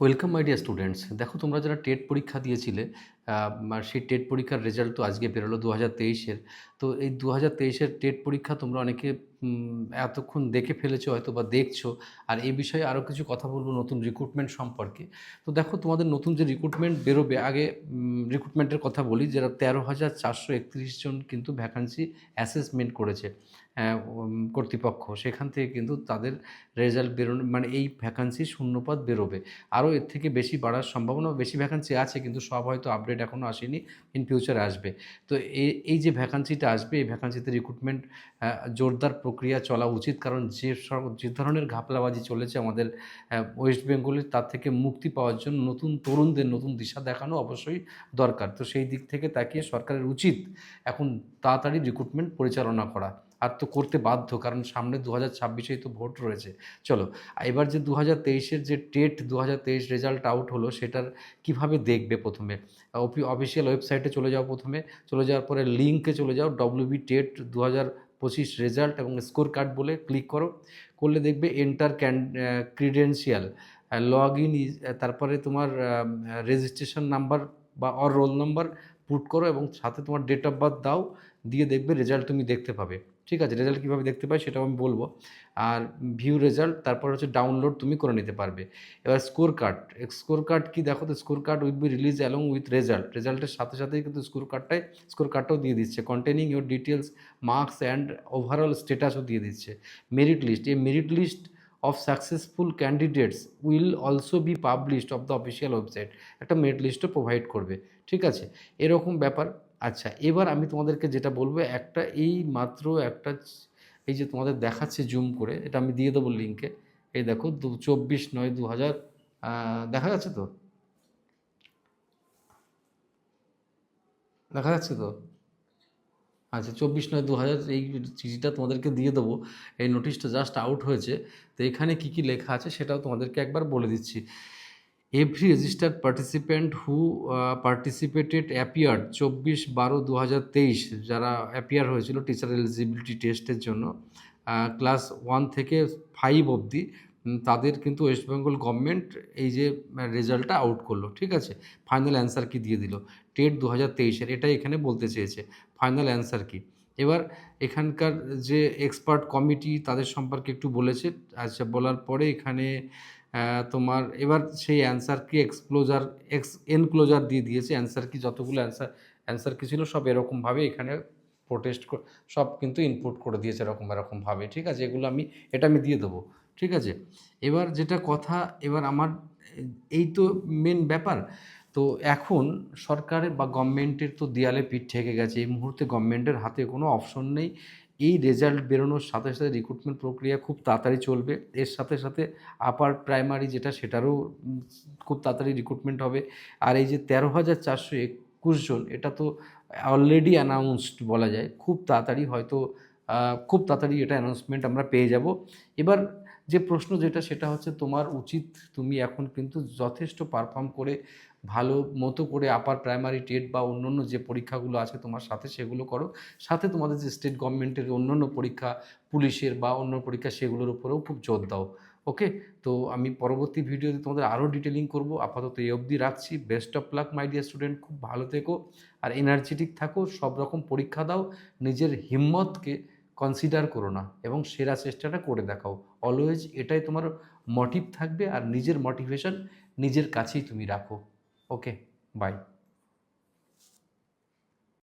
Welcome my dear students দেখো, তোমরা যারা টেট পরীক্ষা দিয়েছিলে আর সেই টেট পরীক্ষার রেজাল্ট তো আজকে বেরোলো দু হাজার তেইশের। তো এই দু হাজার তেইশের টেট পরীক্ষা তোমরা অনেকে এতক্ষণ দেখে ফেলেছো, হয়তো বা দেখছ। আর এই বিষয়ে আরও কিছু কথা বলব নতুন রিক্রুটমেন্ট সম্পর্কে। তো দেখো, তোমাদের নতুন যে রিক্রুটমেন্ট বেরোবে, আগে রিক্রুটমেন্টের কথা বলি, যারা তেরো হাজার চারশো একত্রিশ জন কিন্তু ভ্যাকান্সি অ্যাসেসমেন্ট করেছে কর্তৃপক্ষ। সেখান থেকে কিন্তু তাদের রেজাল্ট বেরোনো মানে এই ভ্যাকান্সি শূন্যপাত বেরোবে। আরও এর থেকে বেশি বাড়ার সম্ভাবনা, বেশি ভ্যাকান্সি আছে কিন্তু সব হয়তো আপডেট এখনও আসেনি ইন ফিউচার আসবে। তো এই এই যে ভ্যাকান্সিটা আসবে, এই ভ্যাকান্সিতে রিক্রুটমেন্ট জোরদার প্রক্রিয়া চলা উচিত কারণ যে যে ধরনের ঘাপলাবাজি চলেছে আমাদের ওয়েস্ট বেঙ্গলে তার থেকে মুক্তি পাওয়ার জন্য নতুন তরুণদের নতুন দিশা দেখানো অবশ্যই দরকার। তো সেই দিক থেকে তাকিয়ে সরকারের উচিত এখন তাড়াতাড়ি রিক্রুটমেন্ট পরিচালনা করা। আর তো করতে বাধ্য, কারণ সামনে দু হাজার ছাব্বিশেই তো ভোট রয়েছে। চলো, এবার যে দু হাজার তেইশের যে টেট দু হাজার তেইশ রেজাল্ট আউট হলো, সেটার কীভাবে দেখবে প্রথমে? অফিসিয়াল ওয়েবসাইটে চলে যাও প্রথমে, চলে যাওয়ার পরে লিঙ্কে চলে যাও ডব্লিউবি টেট দু হাজার পঁচিশ রেজাল্ট এবং স্কোর কার্ড বলে ক্লিক করো। করলে দেখবে enter can credential log in তারপরে তোমার রেজিস্ট্রেশন নাম্বার বা অর রোল নাম্বার পুট করো এবং সাথে তোমার ডেট অফ বার্থ দাও, দিয়ে দেখবে রেজাল্ট তুমি দেখতে পাবে। ঠিক আছে রেজাল্ট কীভাবে দেখতে পাই সেটাও আমি বলব। আর ভিউ রেজাল্ট তারপর হচ্ছে ডাউনলোড তুমি করে নিতে পারবে। এবার স্কোর কার্ড স্কোর কার্ড কি দেখো তো score card with be release along with result রেজাল্টের সাথে সাথেই কিন্তু স্কোর কার্ডটাই স্কোর কার্ডটাও দিয়ে দিচ্ছে। Containing your details marks and overall স্টেটাসও দিয়ে দিচ্ছে। মেরিট লিস্ট এই merit list of successful candidates will also be published of the official website একটা মেরিট লিস্টও প্রোভাইড করবে। ঠিক আছে, এরকম ব্যাপার। আচ্ছা এবার আমি তোমাদেরকে যেটা বলব, একটা এই মাত্র একটা এই যে তোমাদের দেখাচ্ছে জুম করে, এটা আমি দিয়ে দেবো লিঙ্কে এই দেখো, দু, চব্বিশ নয় দু হাজার দেখা যাচ্ছে তো? দেখা যাচ্ছে তো? আচ্ছা চব্বিশ নয় দু হাজার এই চিঠিটা তোমাদেরকে দিয়ে দেবো। এই নোটিশটা জাস্ট আউট হয়েছে। তো এখানে কি কি লেখা আছে সেটাও তোমাদেরকে একবার বলে দিচ্ছি। Every registered participant who participated appeared চব্বিশ বারো দু যারা অ্যাপিয়ার হয়েছিল টিচার এলিজিবিলিটি টেস্টের জন্য ক্লাস ওয়ান থেকে ফাইভ অবধি তাদের কিন্তু ওয়েস্ট বেঙ্গল গভর্নমেন্ট এই যে রেজাল্টটা আউট করল, ঠিক আছে? ফাইনাল অ্যান্সার কি দিয়ে দিল? টেট দু হাজার তেইশের, এটাই এখানে বলতে চেয়েছে। ফাইনাল অ্যান্সার কি? এবার এখানকার যে এক্সপার্ট কমিটি তাদের সম্পর্কে একটু বলেছে আচ্ছা বলার পরে এখানে তোমার এবার সেই অ্যান্সার কি এক্সপ্লোজার এক্স এনক্লোজার দিয়ে দিয়েছে অ্যান্সার কি যতগুলো অ্যান্সার অ্যান্সার কি ছিল সব এরকমভাবে এখানে প্রোটেস্ট সব কিন্তু ইনপুট করে দিয়েছে এরকম এরকমভাবে ঠিক আছে? এগুলো আমি, এটা আমি দিয়ে দেবো, ঠিক আছে? এবার যেটা কথা, এবার আমার, এই তো মেন ব্যাপার তো এখন সরকারের বা গভর্নমেন্টের তো দেয়ালে পিঠ ঠেকে গেছে। এই মুহূর্তে গভর্নমেন্টের হাতে কোনো অপশন নেই। এই রেজাল্ট বেরোনোর সাথে সাথে রিক্রুটমেন্ট প্রক্রিয়া খুব তাড়াতাড়ি চলবে। এর সাথে সাথে আপার প্রাইমারি যেটা, সেটারও খুব তাড়াতাড়ি রিক্রুটমেন্ট হবে। আর এই যে তেরো হাজার চারশো একুশ জন, এটা তো অলরেডি অ্যানাউন্সড বলা যায়। খুব তাড়াতাড়ি হয়তো খুব তাড়াতাড়ি এটা অ্যানাউন্সমেন্ট আমরা পেয়ে যাব। এবার যে প্রশ্ন যেটা, সেটা হচ্ছে তোমার উচিত তুমি এখন কিন্তু যথেষ্ট পারফর্ম করে ভালো মতো করে আপার প্রাইমারি টেট বা অন্যান্য যে পরীক্ষাগুলো আছে তোমার সাথে সেগুলো করো। সাথে তোমাদের যে স্টেট গভর্নমেন্টের অন্যান্য পরীক্ষা, পুলিশের বা অন্য পরীক্ষা সেগুলোর উপরেও খুব জোর দাও ওকে তো আমি পরবর্তী ভিডিওতে তোমাদের আরও ডিটেলিং করব। আপাতত এই অবধি রাখছি। Best of luck my dear student খুব ভালো থেকো আর এনার্জেটিক থাকো। সব রকম পরীক্ষা দাও। নিজের হিম্মতকে কনসিডার করো না এবং সেরা চেষ্টাটা করে দেখাও। অলওয়েজ এটাই তোমার মোটিভ থাকবে আর নিজের মোটিভেশন নিজের কাছেই তুমি রাখো। Okay bye